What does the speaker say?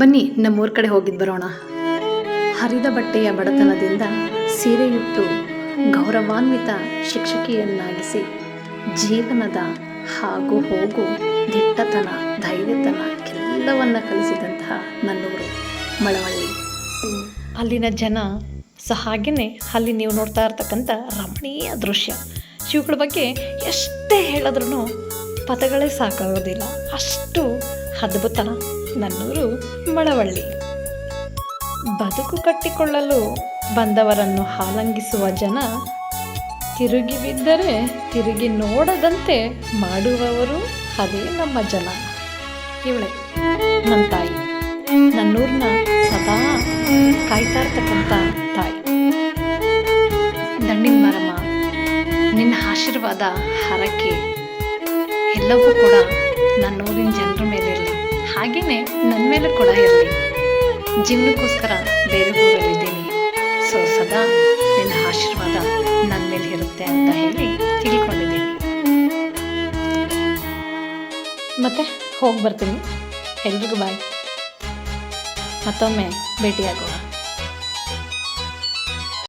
ಬನ್ನಿ, ನಮ್ಮೂರ ಕಡೆ ಹೋಗಿದ್ದು ಬರೋಣ. ಹರಿದ ಬಟ್ಟೆಯ ಬಡತನದಿಂದ ಸೀರೆಯುಟ್ಟು ಗೌರವಾನ್ವಿತ ಶಿಕ್ಷಕಿಯನ್ನಾಗಿಸಿ ಜೀವನದ ಹಾಗೂ ಹೋಗು ದಿಟ್ಟತನ, ಧೈರ್ಯತನ ಎಲ್ಲವನ್ನ ಕಲಿಸಿದಂತಹ ನನ್ನೂರು ಮಳವಳ್ಳಿ. ಅಲ್ಲಿನ ಜನ ಸಹ ಹಾಗೆಯೇ ಅಲ್ಲಿ ನೀವು ನೋಡ್ತಾ ಇರ್ತಕ್ಕಂಥ ರಮಣೀಯ ದೃಶ್ಯ. ಶಿವಗಳ ಬಗ್ಗೆ ಎಷ್ಟೇ ಹೇಳಿದ್ರೂ ಪದಗಳೇ ಸಾಕಾಗೋದಿಲ್ಲ. ಅಷ್ಟು ಅದ್ಭುತ ನನ್ನೂರು ಮಳವಳ್ಳಿ. ಬದುಕು ಕಟ್ಟಿಕೊಳ್ಳಲು ಬಂದವರನ್ನು ಹಾಲಂಗಿಸುವ ಜನ ತಿರುಗಿ ಬಿದ್ದರೆ ತಿರುಗಿ ನೋಡದಂತೆ ಮಾಡುವವರು ಅದೇ ನಮ್ಮ ಜನ. ಇವಳೆ ನನ್ನ ತಾಯಿ. ನನ್ನೂರನ್ನ ಸದಾ ಕಾಯ್ತಾ ಇರ್ತಕ್ಕಂಥ ತಾಯಿ. ದಂಡಿನ ಮರಮ, ನಿನ್ನ ಆಶೀರ್ವಾದ ಹರಕೆ ಎಲ್ಲವೂ ಕೂಡ ನನ್ನೂರಿನ ಇರಲಿ ಹಾಗೆಯೇ ನನ್ನ ಮೇಲೆ ಕೂಡ ಇರಲಿ. ಜೀವನಕ್ಕೋಸ್ಕರ ಬೇರೆ ಊರಲ್ಲಿದ್ದೀನಿ ಸೊ ಸದಾ ನಿನ್ನ ಆಶೀರ್ವಾದ ನನ್ನ ಮೇಲೆ ಇರುತ್ತೆ ಅಂತ ಹೇಳಿ ತಿಳ್ಕೊಂಡಿದ್ದೀನಿ. ಮತ್ತೆ ಹೋಗಿ ಬರ್ತೀನಿ. ಎಲ್ರಿಗೂ ಬಾಯ್ ಮತ್ತೊಮ್ಮೆ ಭೇಟಿಯಾಗೋಣ.